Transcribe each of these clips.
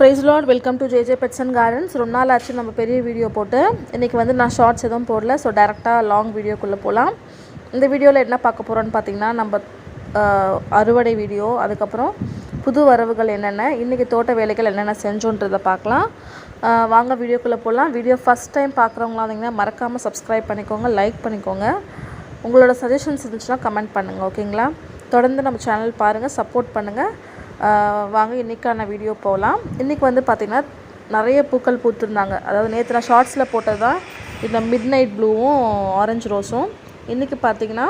Praise lord welcome to JJ pets and gardens ரொம்ப நாள் ஆச்சு நம்ம பெரிய வீடியோ போட்டு. இன்றைக்கி வந்து நான் ஷார்ட்ஸ் எதுவும் போடல ஸோ டேரெக்டாக லாங் வீடியோக்குள்ளே போகலாம் இந்த வீடியோவில் என்ன பார்க்க போகிறோன்னு பார்த்தீங்கன்னா நம்ம அறுவடை வீடியோ அதுக்கப்புறம் புது வரவுகள் என்னென்ன இன்றைக்கி தோட்ட வேலைகள் என்னென்ன செஞ்சோன்றதை பார்க்கலாம். வாங்க வீடியோக்குள்ளே போகலாம் வீடியோ ஃபஸ்ட் டைம் பார்க்குறவங்களா இருந்தீங்கன்னா மறக்காமல் சப்ஸ்கிரைப் பண்ணிக்கோங்க லைக் பண்ணிக்கோங்க. உங்களோட சஜஷன்ஸ் இருந்துச்சுன்னா கமெண்ட் பண்ணுங்கள் ஓகேங்களா தொடர்ந்து நம்ம சேனல் பாருங்கள் சப்போர்ட் பண்ணுங்கள் வாங்க இன்றைக்கான வீடியோ போகலாம் இன்றைக்கி வந்து பார்த்திங்கன்னா நிறைய பூக்கள் பூத்துருந்தாங்க. அதாவது நேற்று நான் ஷார்ட்ஸில் போட்டது தான் இந்த மிட் நைட் ப்ளூவும் ஆரஞ்சு ரோஸும் இன்றைக்கி பார்த்திங்கன்னா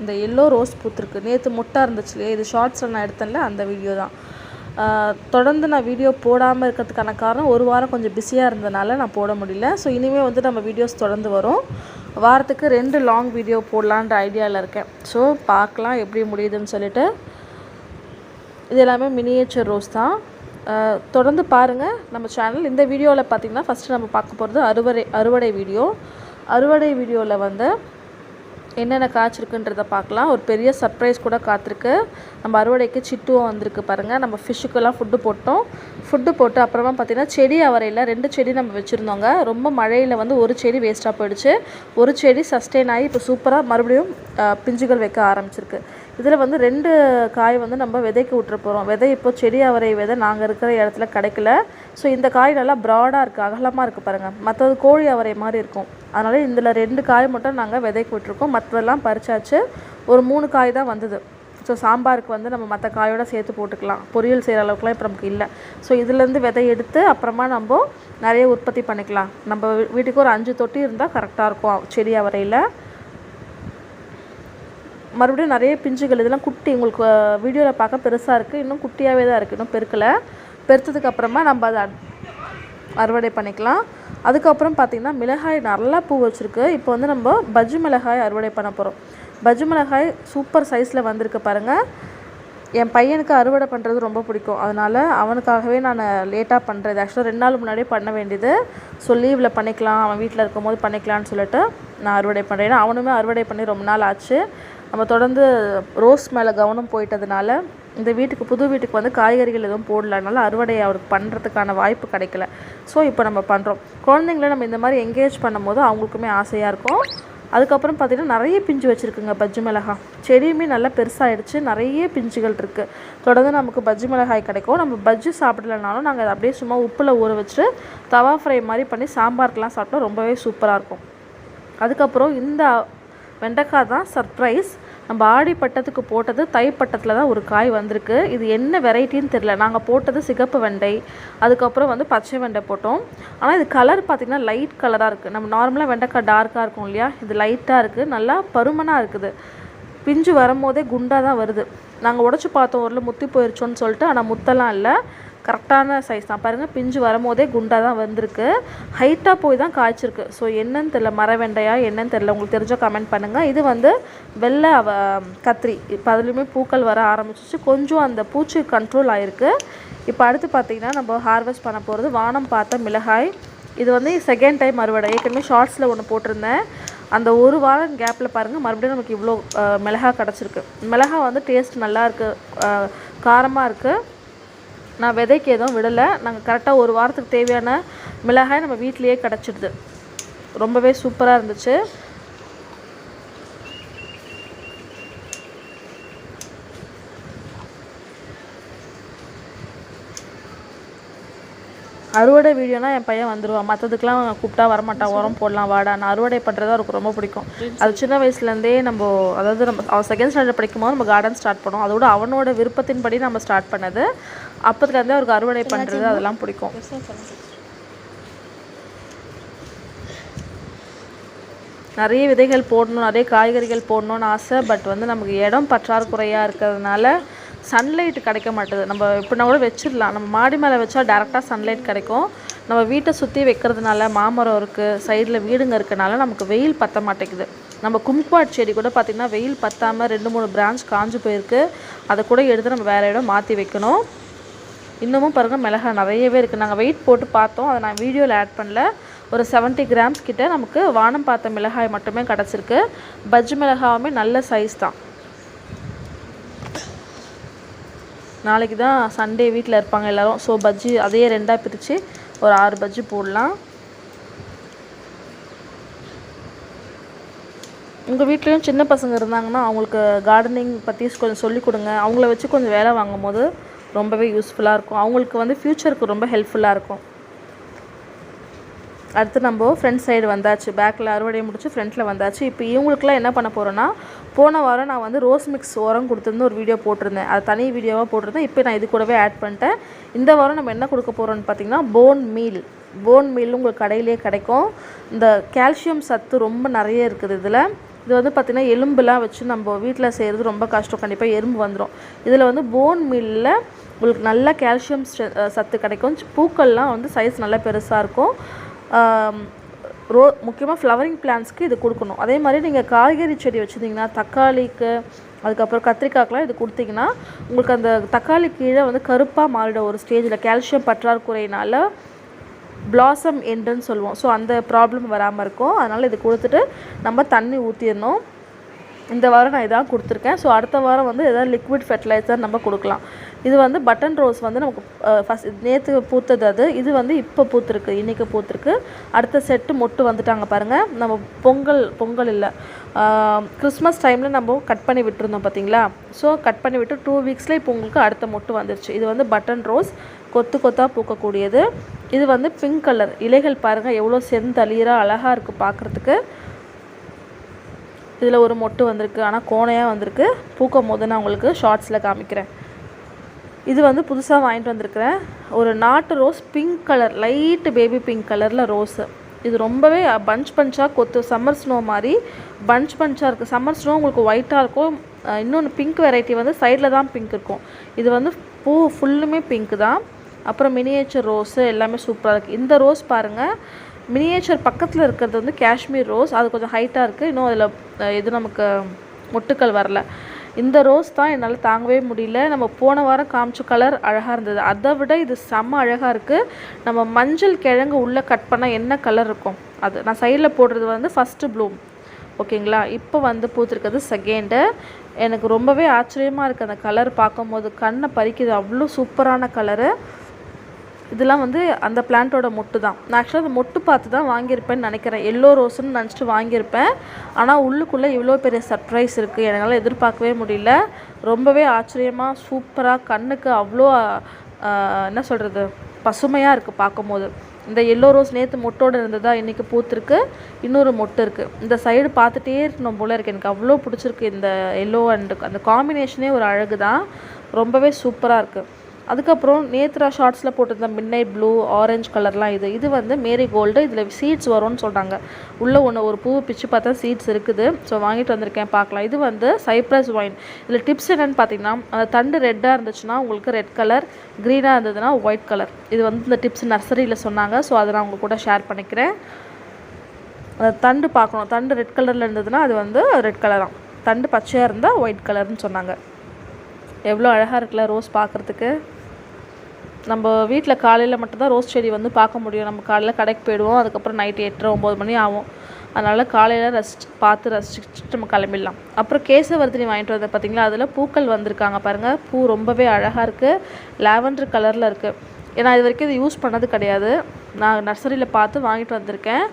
இந்த எல்லோ ரோஸ் பூத்துருக்கு. நேற்று முட்டை இருந்துச்சு இல்லையா? இது ஷார்ட்ஸில் நான் எடுத்தேன்ல அந்த வீடியோ தான். தொடர்ந்து நான் வீடியோ போடாமல் இருக்கிறதுக்கான காரணம் ஒரு வாரம் கொஞ்சம் பிஸியாக இருந்தனால நான் போட முடியல. ஸோ இனிமேல் வந்து நம்ம வீடியோஸ் தொடர்ந்து வரும். வாரத்துக்கு ரெண்டு லாங் வீடியோ போடலான்ற ஐடியாவில் இருக்கேன். ஸோ பார்க்கலாம் எப்படி முடியுதுன்னு சொல்லிட்டு. இது எல்லாமே மினியேச்சர் ரோஸ் தான். தொடர்ந்து பாருங்கள் நம்ம சேனல் இந்த வீடியோவில் பார்த்தீங்கன்னா ஃபஸ்ட்டு நம்ம பார்க்க போகிறது அறுவடை அறுவடை வீடியோ. அறுவடை வீடியோவில் வந்து என்னென்ன காய்ச்சிருக்குன்றதை பார்க்கலாம். ஒரு பெரிய சர்ப்ரைஸ் கூட காத்திருக்கு. நம்ம அறுவடைக்கு சிட்டுவும் வந்திருக்கு பாருங்கள் நம்ம ஃபிஷ்ஷுக்கெல்லாம் ஃபுட்டு போட்டோம். ஃபுட்டு போட்டு அப்புறமா பார்த்திங்கன்னா செடி அவரையில் ரெண்டு செடி நம்ம வச்சுருந்தோங்க. ரொம்ப மழையில் வந்து ஒரு செடி வேஸ்ட்டாக போயிடுச்சு. ஒரு செடி சஸ்டெயின் ஆகி இப்போ சூப்பராக மறுபடியும் பிஞ்சுகள் வைக்க ஆரம்பிச்சிருக்கு. இதில் வந்து ரெண்டு காய் வந்து நம்ம விதைக்கு விட்டுற போகிறோம். விதை இப்போ செடி அவரை விதை நாங்கள் இருக்கிற இடத்துல கிடைக்கல. ஸோ இந்த காய் நல்லா ப்ராடாக இருக்குது அகலமாக இருக்குது பாருங்கள் மற்றது கோழி அவரை மாதிரி இருக்கும். அதனால் இதில் ரெண்டு காய் மட்டும் நாங்கள் விதைக்கு விட்டுருக்கோம். மற்றதெல்லாம் பறிச்சாச்சு. ஒரு மூணு காய் தான் வந்தது. ஸோ சாம்பாருக்கு வந்து நம்ம மற்ற காயோட சேர்த்து போட்டுக்கலாம். பொரியல் செய்கிற அளவுக்குலாம் இப்போ நமக்கு இல்லை. ஸோ இதுலேருந்து விதை எடுத்து அப்புறமா நம்ம நிறைய உற்பத்தி பண்ணிக்கலாம். நம்ம வீட்டுக்கு ஒரு அஞ்சு தொட்டி இருந்தால் கரெக்டாக இருக்கும் செடி அவரையில். மறுபடியும் நிறைய பிஞ்சுகள் இதெல்லாம் குட்டி உங்களுக்கு வீடியோவில் பார்க்க பெருசாக இருக்குது இன்னும் குட்டியாகவே தான் இருக்குது இன்னும் பெருக்கலை. பெருத்ததுக்கு அப்புறமா நம்ம அதை அறுவடை பண்ணிக்கலாம். அதுக்கப்புறம் பார்த்திங்கன்னா மிளகாய் நல்லா பூ வச்சுருக்கு. இப்போ வந்து நம்ம பஜ்ஜி மிளகாய் அறுவடை பண்ண போகிறோம் பஜ்ஜி மிளகாய் சூப்பர் சைஸில் வந்திருக்கு பாருங்கள் என் பையனுக்கு அறுவடை பண்ணுறது ரொம்ப பிடிக்கும். அதனால் அவனுக்காகவே நான் லேட்டாக பண்ணுறது ஆக்சுவலாக ரெண்டு நாள் முன்னாடியே பண்ண வேண்டியது. ஸோ லீவில் பண்ணிக்கலாம். அவன் வீட்டில் இருக்கும்போது பண்ணிக்கலான்னு சொல்லிட்டு நான் அறுவடை பண்ணுறேன் ஏன்னா அவனுமே அறுவடை பண்ணி ரொம்ப நாள் ஆச்சு. நம்ம தொடர்ந்து ரோஸ் மேலே கவனம் போயிட்டதுனால இந்த வீட்டுக்கு புது வீட்டுக்கு வந்து காய்கறிகள் எதுவும் போடலனால அறுவடை அவருக்கு பண்ணுறதுக்கான வாய்ப்பு கிடைக்கல. ஸோ இப்போ நம்ம பண்ணுறோம் குழந்தைங்கள நம்ம இந்த மாதிரி என்கேஜ் பண்ணும்போது அவங்களுக்குமே ஆசையாக இருக்கும். அதுக்கப்புறம் பார்த்திங்கன்னா நிறைய பிஞ்சு வச்சுருக்குங்க பஜ்ஜி மிளகாய் செடியுமே நல்லா பெருசாகிடுச்சு நிறைய பிஞ்சுகள் இருக்குது தொடர்ந்து நமக்கு பஜ்ஜி மிளகாய் கிடைக்கும். நம்ம பஜ்ஜி சாப்பிடலனாலும் நாங்கள் அதை அப்படியே சும்மா உப்பில் ஊற வச்சுட்டு தவா ஃப்ரை மாதிரி பண்ணி சாம்பாருக்கெலாம் சாப்பிட்டா ரொம்பவே சூப்பராக இருக்கும். அதுக்கப்புறம் இந்த வெண்டைக்காய் தான் சர்ப்ரைஸ் நம்ம ஆடி பட்டத்துக்கு போட்டது தைப்பட்டத்தில் தான் ஒரு காய் வந்திருக்கு. இது என்ன வெரைட்டின்னு தெரில நாங்கள் போட்டது சிகப்பு வெண்டை அதுக்கப்புறம் வந்து பச்சை வெண்டை போட்டோம். ஆனால் இது கலர் பார்த்திங்கன்னா லைட் கலராக இருக்குது நம்ம நார்மலாக வெண்டைக்காய் டார்க்காக இருக்கும் இல்லையா? இது லைட்டாக இருக்குது நல்லா பருமனாக இருக்குது. பிஞ்சு வரும்போதே குண்டாக தான் வருது. நாங்கள் உடச்சி பார்த்தோம். ஒரு முத்தி போயிருச்சோன்னு சொல்லிட்டு ஆனால் முத்தெல்லாம் இல்லை. கரெக்டான சைஸ் தான். பாருங்கள் பிஞ்சு வரும்போதே குண்டாக தான் வந்திருக்கு. ஹைட்டாக போய் தான் காய்ச்சிருக்கு. ஸோ என்னன்னு தெரில மர வெண்டையா என்னன்னு தெரில உங்களுக்கு தெரிஞ்ச கமெண்ட் பண்ணுங்கள் இது வந்து வெள்ளை அவ கத்திரி. இப்போ அதுலேயுமே பூக்கள் வர ஆரம்பிச்சிச்சு கொஞ்சம் அந்த பூச்சி கண்ட்ரோல் ஆகிருக்கு இப்போ அடுத்து பார்த்தீங்கன்னா நம்ம ஹார்வெஸ்ட் பண்ண போகிறது வானம் பார்த்த மிளகாய். இது வந்து செகண்ட் டைம் அறுவடை. ஏற்கனவே ஷார்ட்ஸில் ஒன்று போட்டிருந்தேன். அந்த ஒரு வாரம் கேப்பில் பாருங்கள் மறுபடியும் நமக்கு இவ்வளோ மிளகா மிளகாய் கிடச்சிருக்கு. மிளகாய் வந்து டேஸ்ட் நல்லாயிருக்கு காரமாக இருக்குது நான் விதைக்கு எதுவும் விடலை. நாங்கள் கரெக்டாக ஒரு வாரத்துக்கு தேவையான மிளகாய் நம்ம வீட்டிலையே கிடச்சிடுது. ரொம்பவே சூப்பராக இருந்துச்சு. அறுவடை வீடியோனா என் பையன் வந்துடுவான் மற்றதுக்கெலாம் கூப்பிட்டா வரமாட்டான் உரம் போடலாம் வாடா. நான் அறுவடை பண்ணுறது அவருக்கு ரொம்ப பிடிக்கும். அது சின்ன வயசுலேருந்தே நம்ம அதாவது நம்ம அவன் செகண்ட் ஸ்டாண்டர்ட் படிக்கும்போது நம்ம கார்டன் ஸ்டார்ட் பண்ணோம். அதோட அவனோட விருப்பத்தின்படி நம்ம ஸ்டார்ட் பண்ணது. அப்போதுலேருந்தே அவருக்கு அறுவடை பண்ணுறது அதெல்லாம் பிடிக்கும். நிறைய விதைகள் போடணும் நிறைய காய்கறிகள் போடணும்னு ஆசை பட் வந்து நமக்கு இடம் பற்றாக்குறையாக இருக்கிறதுனால சன்லைட் கிடைக்க மாட்டுது. நம்ம இப்படினா கூட வச்சிடலாம். நம்ம மாடி மேலே வச்சா டேரெக்டாக சன்லைட் கிடைக்கும். நம்ம வீட்டை சுற்றி வைக்கிறதுனால மாமரம் இருக்குது சைடில் வீடுங்க இருக்கனால நமக்கு வெயில் பத்த மாட்டேங்குது. நம்ம கும்குவாட் செடி கூட பார்த்திங்கன்னா வெயில் பத்தாமல் ரெண்டு மூணு பிரான்ச் காஞ்சு போயிருக்கு. அதை கூட எடுத்து நம்ம வேறு இடம் மாற்றி வைக்கணும். இன்னமும் பாருங்கள் மிளகாய் நிறையவே இருக்குது நாங்கள் வெயிட் போட்டு பார்த்தோம். அதை நான் வீடியோவில் ஆட் பண்ணல. ஒரு 70 கிராம்ஸ் கிட்ட நமக்கு வானம் பார்த்த மிளகாய் மட்டுமே கிடச்சிருக்கு. பஜ்ஜி மிளகாவுமே நல்ல சைஸ் தான். நாளைக்கு தான் சண்டே வீட்டில் இருப்பாங்க எல்லோரும். ஸோ பஜ்ஜி அதையே ரெண்டாக பிரித்து ஒரு ஆறு பஜ்ஜி போடலாம். உங்கள் வீட்லேயும் சின்ன பசங்க இருந்தாங்கன்னா அவங்களுக்கு கார்டனிங் பற்றி கொஞ்சம் சொல்லிக் கொடுங்க. அவங்கள வச்சு கொஞ்சம் வேலை வாங்கும் போது ரொம்பவே யூஸ்ஃபுல்லாக இருக்கும். அவங்களுக்கு வந்து ஃப்யூச்சருக்கு ரொம்ப ஹெல்ப்ஃபுல்லாக இருக்கும். அடுத்து நம்ம ஃப்ரண்ட் சைடு வந்தாச்சு. பேக்கில் அறுவடையை முடிச்சு ஃப்ரண்ட்டில் வந்தாச்சு. இப்போ இவங்களுக்குலாம் என்ன பண்ண போகிறோன்னா போன வாரம் நான் வந்து ரோஸ் மிக்ஸ் உரம் கொடுத்துருந்து ஒரு வீடியோ போட்டிருந்தேன். அது தனி வீடியோவாக போட்டிருந்தேன். இப்போ நான் இது கூடவே ஆட் பண்ணிட்டேன். இந்த வாரம் நம்ம என்ன கொடுக்க போகிறோம்னு பார்த்தீங்கன்னா போன் மீல் போன் மீல் உங்களுக்கு கடையிலே கிடைக்கும். இந்த கால்சியம் சத்து ரொம்ப நிறைய இருக்குது இதில். இது வந்து பார்த்திங்கன்னா எலும்புலாம் வச்சு நம்ம வீட்டில் செய்கிறது ரொம்ப கஷ்டம். கண்டிப்பாக எறும்பு வந்துடும் இதில் வந்து போன் மில்லில் உங்களுக்கு நல்ல கால்சியம் சத்து கிடைக்கும். பூக்கள்லாம் வந்து சைஸ் நல்லா பெருசாக இருக்கும். ரோ முக்கியமாக ஃப்ளவரிங் பிளான்ஸ்க்கு இது கொடுக்கணும். அதே மாதிரி நீங்கள் காய்கறி செடி வச்சுருந்தீங்கன்னா தக்காளிக்கு அதுக்கப்புறம் கத்திரிக்காய்க்கெலாம் இது கொடுத்தீங்கன்னா உங்களுக்கு அந்த தக்காளி கீழே வந்து கருப்பாக மாறிடும் ஒரு ஸ்டேஜில் கால்சியம் பற்றாக்குறையினால் பிளாசம் எண்டுன்னு சொல்லுவோம். ஸோ அந்த ப்ராப்ளம் வராமல் இருக்கும். அதனால் இது கொடுத்துட்டு நம்ம தண்ணி ஊற்றிடணும் இந்த வாரம் நான் இதான் கொடுத்துருக்கேன். ஸோ அடுத்த வாரம் வந்து எதாவது லிக்விட் ஃபெர்டிலைசர் நம்ம கொடுக்கலாம். இது வந்து பட்டன் ரோஸ் வந்து நமக்கு ஃபஸ்ட் நேற்று பூத்தது அது. இது வந்து இப்போ பூத்துருக்கு. இன்றைக்கி பூத்துருக்கு. அடுத்த செட்டு மொட்டு வந்துட்டாங்க பாருங்கள் நம்ம பொங்கல் பொங்கல் இல்லை. கிறிஸ்மஸ் டைமில் நம்ம கட் பண்ணி விட்டுருந்தோம் பார்த்தீங்களா ஸோ கட் பண்ணி விட்டு டூ வீக்ஸில் இப்போ உங்களுக்கு அடுத்த மொட்டு வந்துருச்சு. இது வந்து பட்டன் ரோஸ் கொத்து கொத்தாக பூக்கக்கூடியது. இது வந்து பிங்க் கலர் இலைகள் பாருங்கள் எவ்வளோ செந்தளிராக அழகாக இருக்குது பார்க்குறதுக்கு இதில் ஒரு மொட்டு வந்திருக்கு ஆனால் கோணையாக வந்திருக்கு. பூக்கும் போது நான் உங்களுக்கு ஷார்ட்ஸில் காமிக்கிறேன். இது வந்து புதுசாக வாங்கிட்டு வந்திருக்கிறேன். ஒரு நாட்டு rose pink colour light baby pink கலரில் ரோஸு இது ரொம்பவே பஞ்ச் பஞ்சாக கொத்து சம்மர் ஸ்னோ மாதிரி பஞ்ச் பஞ்சாக இருக்குது சம்மர் ஸ்னோ உங்களுக்கு ஒயிட்டாக இருக்கும். இன்னொன்று பிங்க் வெரைட்டி வந்து சைடில் தான் பிங்க் இருக்கும். இது வந்து பூ ஃபுல்லுமே பிங்க் தான். அப்புறம் மினியேச்சர் ரோஸு எல்லாமே சூப்பராக இருக்குது இந்த ரோஸ் பாருங்கள் மினியேச்சர் பக்கத்தில் இருக்கிறது வந்து காஷ்மீர் ரோஸ் அது கொஞ்சம் ஹைட்டாக இருக்குது இன்னும் அதில் எது நமக்கு மொட்டுக்கள் வரல. இந்த ரோஸ் தான் என்னால் தாங்கவே முடியல. நம்ம போன வாரம் காமிச்ச கலர் அழகாக இருந்தது. அதை விட இது செம்ம அழகாக இருக்குது நம்ம மஞ்சள் கிழங்கு உள்ளே கட் பண்ணால் என்ன கலர் இருக்கும்? அது நான் சைடில் போடுறது வந்து ஃபஸ்ட்டு ப்ளூம் ஓகேங்களா? இப்போ வந்து பூத்துருக்கிறது செகண்டு எனக்கு ரொம்பவே ஆச்சரியமாக இருக்குது அந்த கலர் பார்க்கும்போது. கண்ணை பறிக்குது. அவ்வளோ சூப்பரான கலரு இதெல்லாம் வந்து அந்த பிளான்ட்டோட மொட்டு தான் நான் ஆக்சுவலாக அந்த மொட்டு பார்த்து தான் வாங்கியிருப்பேன்னு நினைக்கிறேன். எல்லோ ரோஸ்ன்னு நினச்சிட்டு வாங்கியிருப்பேன். ஆனால் உள்ளுக்குள்ளே இவ்வளோ பெரிய சர்ப்ரைஸ் இருக்குது என்னால் எதிர்பார்க்கவே முடியல. ரொம்பவே ஆச்சரியமாக சூப்பராக கண்ணுக்கு அவ்வளோ என்ன சொல்கிறது பசுமையாக இருக்குது பார்க்கும்போது. இந்த எல்லோ ரோஸ் நேற்று மொட்டோடு இருந்ததா இன்றைக்கி பூத்துருக்கு. இன்னொரு மொட்டு இருக்குது இந்த சைடு பார்த்துட்டே இருக்கணும் போல் இருக்குது எனக்கு அவ்வளோ பிடிச்சிருக்கு இந்த எல்லோ அண்டு அந்த காம்பினேஷனே ஒரு அழகு தான் ரொம்பவே சூப்பராக இருக்குது அதுக்கப்புறம் நேத்ரா ஷார்ட்ஸில் போட்டிருந்த மின்னைட் ப்ளூ ஆரஞ்சு கலர்லாம் இது. இது வந்து மேரி கோல்டு இதில் சீட்ஸ் வரும்னு சொல்கிறாங்க உள்ளே ஒன்று ஒரு பூ பிச்சு பார்த்தா சீட்ஸ் இருக்குது. ஸோ வாங்கிட்டு வந்திருக்கேன் பார்க்கலாம். இது வந்து சைப்ரஸ் ஒயின் இதில் டிப்ஸ் என்னென்னு பார்த்தீங்கன்னா அந்த தண்டு ரெட்டாக இருந்துச்சுன்னா உங்களுக்கு ரெட் கலர் க்ரீனாக இருந்ததுன்னா ஒயிட் கலர் இது வந்து இந்த டிப்ஸ் நர்சரியில் சொன்னாங்க. ஸோ அதை நான் உங்கள் கூட ஷேர் பண்ணிக்கிறேன். தண்டு பார்க்கணும். தண்டு ரெட் கலரில் இருந்ததுன்னா அது வந்து ரெட் கலர் தான். தண்டு பச்சையாக இருந்தால் ஒயிட் கலர்னு சொன்னாங்க. எவ்வளோ அழகாக இருக்குல்ல ரோஸ் பார்க்குறதுக்கு. நம்ம வீட்டில் காலையில் மட்டும்தான் ரோஸ் செடி வந்து பார்க்க முடியும். நம்ம காலையில் கடைக்கு போயிடுவோம். அதுக்கப்புறம் நைட்டு எட்டரை ஒம்பது மணி ஆகும். அதனால் காலையில் ரசிச்சு பார்த்து ரசிச்சுட்டு நம்ம கிளம்பிடலாம். அப்புறம் கேசவர்தினி வாங்கிட்டு வந்த பார்த்திங்களா? அதில் பூக்கள் வந்திருக்காங்க பாருங்கள் பூ ரொம்பவே அழகாக இருக்குது லாவெண்டர் கலரில் இருக்குது ஏன்னா இது வரைக்கும் இது யூஸ் பண்ணது கிடையாது. நான் நர்சரியில் பார்த்து வாங்கிட்டு வந்திருக்கேன்.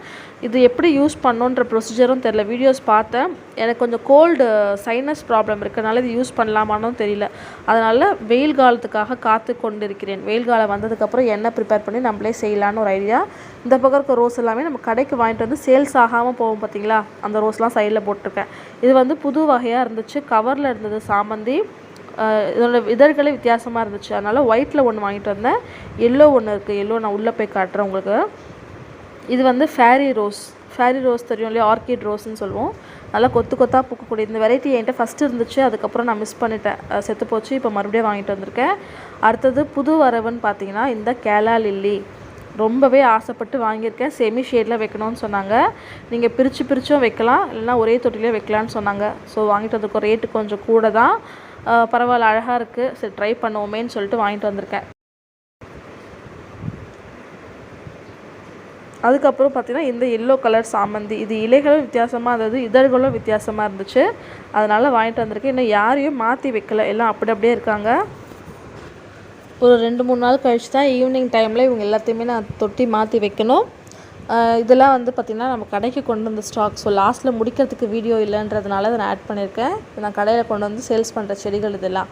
இது எப்படி யூஸ் பண்ணுன்ற ப்ரொசீஜரும் தெரில வீடியோஸ் பார்த்தேன். எனக்கு கொஞ்சம் கோல்டு சைனஸ் ப்ராப்ளம் இருக்கிறனால இது யூஸ் பண்ணலாமான்னு தெரியல. அதனால் வெயில் காலத்துக்காக காத்து கொண்டு இருக்கிறேன் வெயில் காலம் வந்ததுக்கப்புறம் என்ன ப்ரிப்பேர் பண்ணி நம்மளே செய்யலான்னு ஒரு ஐடியா இந்த பக்கம் இருக்க ரோஸ் எல்லாமே நம்ம கடைக்கு வாங்கிட்டு வந்து சேல்ஸ் ஆகாமல் போவோம் பார்த்தீங்களா? அந்த ரோஸ்லாம் சைடில் போட்டிருக்கேன். இது வந்து புது வகையாக இருந்துச்சு. கவரில் இருந்தது சாமந்தி. இதோட இதழ்களே வித்தியாசமாக இருந்துச்சு. அதனால் ஒயிட்டில் ஒன்று வாங்கிட்டு வந்தேன். எல்லோ ஒன்று இருக்குது எல்லோ நான் உள்ளே போய் காட்டுறேன் உங்களுக்கு. இது வந்து ஃபேரி ரோஸ் ஃபேரி ரோஸ் தெரியும் இல்லையா? ஆர்கிட் ரோஸ்ன்னு சொல்லுவோம். நல்லா கொத்து கொத்தாக பூக்கக்கூடிய இந்த வெரைட்டி என்கிட்ட ஃபஸ்ட்டு இருந்துச்சு. அதுக்கப்புறம் நான் மிஸ் பண்ணிட்டேன். செத்து போச்சு. இப்போ மறுபடியும் வாங்கிட்டு வந்திருக்கேன். அடுத்தது புது வரவுன்னு பார்த்தீங்கன்னா இந்த கேலா லில்லி. ரொம்பவே ஆசைப்பட்டு வாங்கியிருக்கேன். செமி ஷேடில் வைக்கணும்னு சொன்னாங்க. நீங்கள் பிரித்து பிரித்தும் வைக்கலாம். இல்லைனா ஒரே தொட்டிலே வைக்கலான்னு சொன்னாங்க. ஸோ வாங்கிட்டு வந்திருக்கோம். ரேட்டு கொஞ்சம் கூட தான். பரவாயில்ல அழகாக இருக்குது சரி ட்ரை பண்ணுவோமேன்னு சொல்லிட்டு வாங்கிட்டு வந்திருக்கேன். அதுக்கப்புறம் பார்த்திங்கன்னா இந்த எல்லோ கலர் சாமந்தி இது இலைகளும் வித்தியாசமாக இருந்தது இதழ்களும் வித்தியாசமாக இருந்துச்சு. அதனால் வாங்கிட்டு வந்திருக்கேன். இன்னும் யாரையும் மாற்றி வைக்கல. எல்லாம் அப்படி அப்படியே இருக்காங்க. ஒரு ரெண்டு மூணு நாள் கழிச்சு தான் ஈவினிங் டைமில் இவங்க எல்லாத்தையுமே நான் தொட்டி மாற்றி வைக்கணும். இதெல்லாம் வந்து பார்த்திங்கன்னா நம்ம கடைக்கு கொண்டு வந்த ஸ்டாக் ஸோ லாஸ்ட்டில் முடிக்கிறதுக்கு வீடியோ இல்லைன்றதுனால அதை நான் ஆட் பண்ணியிருக்கேன். நான் கடையில் கொண்டு வந்து சேல்ஸ் பண்ணுற செடிகள் இதெல்லாம்.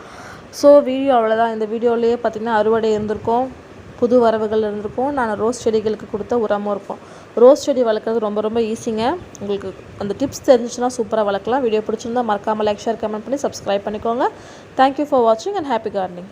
ஸோ வீடியோ அவ்வளோதான் இந்த வீடியோலேயே பார்த்திங்கன்னா அறுவடை இருந்திருக்கும். புது வரவுகள் இருந்திருக்கும். நான் ரோஸ் செடிகளுக்கு கொடுத்த உரமும் இருக்கும். ரோஸ் செடி வளர்க்குறது ரொம்ப ரொம்ப ஈஸிங்க. உங்களுக்கு அந்த டிப்ஸ் தெரிஞ்சுச்சுன்னா சூப்பராக வளர்க்கலாம். வீடியோ பிடிச்சிருந்தா மறக்காமல் லைக் ஷேர் கமெண்ட் பண்ணி சப்ஸ்கிரைப் பண்ணிக்கோங்க. தேங்க்யூ ஃபார் வாட்சிங் அண்ட் ஹாப்பி கார்டனிங்